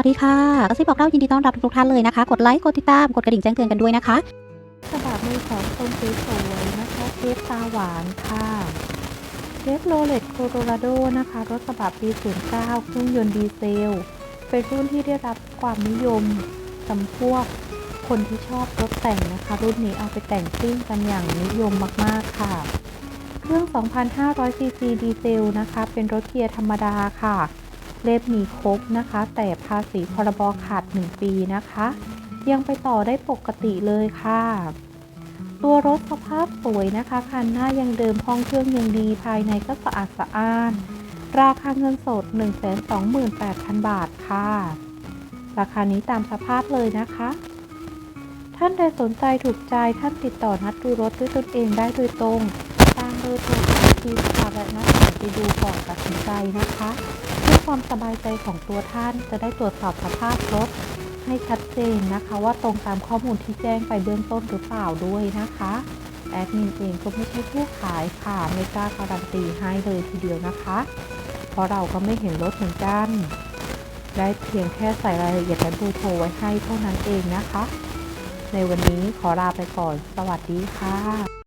วัสดีค่ะกระซิบบอกเล่ายินดีต้อนรับทุกท่านเลยนะคะ กดไลค์ กดติดตาม กดกระดิ่งแจ้งเตือนกันด้วยนะคะกระบะมือสองคนสวยๆนะคะเชฟตาหวานค่ะเชฟโรเลตโคโลราโดนะคะ รถกระบะปี 09 เครื่องยนต์ดีเซล เป็นรุ่นที่ได้รับความนิยมสำพวกคนที่ชอบรถแต่งนะคะ รุ่นนี้เอาไปแต่งซิ่งกันอย่างนิยมมากๆค่ะ เครื่อง 2,500ซีซีดีเซลนะคะ เป็นรถเกียร์ธรรมดาค่ะ เล่มมีครบนะคะ แต่ภาษีพรบขาด 1 ปีนะคะ ยังไปต่อได้ปกติเลยค่ะ ตัวรถสภาพสวยนะคะคันหน้ายังเดิมห้องเครื่องยังดีภายในก็สะอาดสะอ้าน ราคาเงินสด 128,000 บาทค่ะ ราคานี้ตามสภาพเลยนะคะ ท่านใดสนใจถูกใจท่านติดต่อนัดดูรถด้วยตนเองได้โดยตรงามเบอร์โทรที่ค่ะและนัดหมายไปดูก่อนตัดสินใจนะคะ เพื่อความสบายใจของตัวท่านจะได้ตรวจสอบสภาพรถให้ชัดเจนนะคะ ว่าตรงตามข้อมูลที่แจ้งไปเบื้องต้นหรือเปล่าด้วยนะคะแอดมินเองก็ไม่ใช่ผู้ขายค่ะไม่กล้าการันตีให้เลยทีเดียวนะคะ เพราะเราก็ไม่เห็นรถเหมือนกัน ได้เพียงแค่ใส่รายละเอียดและเบอร์โทรไว้ให้เท่านั้นเองนะคะ ในวันนี้ขอลาไปก่อน สวัสดีค่ะ